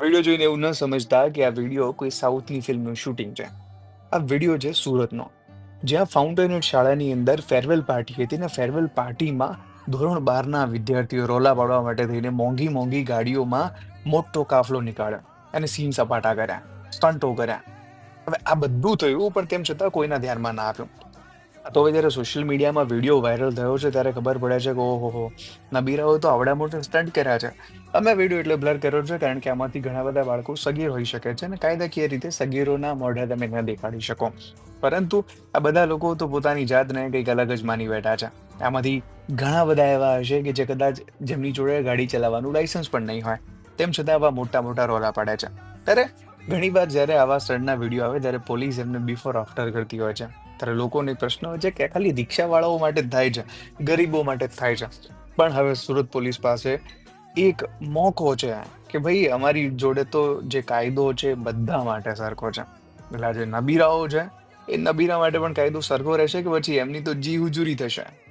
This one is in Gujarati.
વીડિયો જોઈને એવું ન સમજતા કે આ વીડિયો કોઈ સાઉથની ફિલ્મનું શૂટિંગ છે. આ વીડિયો છે સુરતનો, જ્યાં ફાઉન્ટેનેટ શાળાની અંદર ફેરવેલ પાર્ટી હતી ને ફેરવેલ પાર્ટીમાં ધોરણ બારના વિદ્યાર્થીઓ રોલા પાડવા માટે થઈને મોંઘી મોંઘી ગાડીઓમાં મોટો કાફલો નીકાળ્યો અને સીન સપાટા કર્યા સ્ટન્ટો કર્યા. હવે આ બધું થયું પણ તેમ છતાં કોઈના ધ્યાનમાં ના આવ્યું. તો હવે જ્યારે સોશિયલ મીડિયામાં વીડિયો વાયરલ થયો છે, ત્યારે ખબર પડે છે કે ઓહો હો, નબીરાઓ તો આવડા મોટા સ્ટન્ટ કર્યા છે. અમે વીડિયો એટલે બ્લર કર્યો છે કારણ કે આમાંથી ઘણા બધા બાળકો સગીર હોઈ શકે છે અને કાયદાકીય રીતે સગીરોના મોઢા તમે ન દેખાડી શકો. પરંતુ આ બધા લોકો તો પોતાની જાતને કંઈક અલગ જ માની બેઠા છે. આમાંથી ઘણા બધા એવા હશે કે જે કદાચ જેમની જોડે ગાડી ચલાવવાનું લાઇસન્સ પણ નહીં હોય. તેમ છતાં આવા મોટા મોટા રોલા પાડે છે. ત્યારે ઘણી વાર જ્યારે આવા સ્ટન્ટના વીડિયો આવે, ત્યારે પોલીસ એમને બિફોર આફ્ટર કરતી હોય છે. ત્યારે લોકોને પ્રશ્ન હોય છે કે ખાલી રિક્ષાવાળાઓ માટે થાય છે, ગરીબો માટે થાય છે. પણ હવે સુરત પોલીસ પાસે એક મોકો છે કે ભાઈ, અમારી જોડે તો જે કાયદો છે બધા માટે સરખો છે. એટલે જે નબીરાઓ છે, એ નબીરા માટે પણ કાયદો સરખો રહેશે કે પછી એમની તો જી હુજુરી થશે.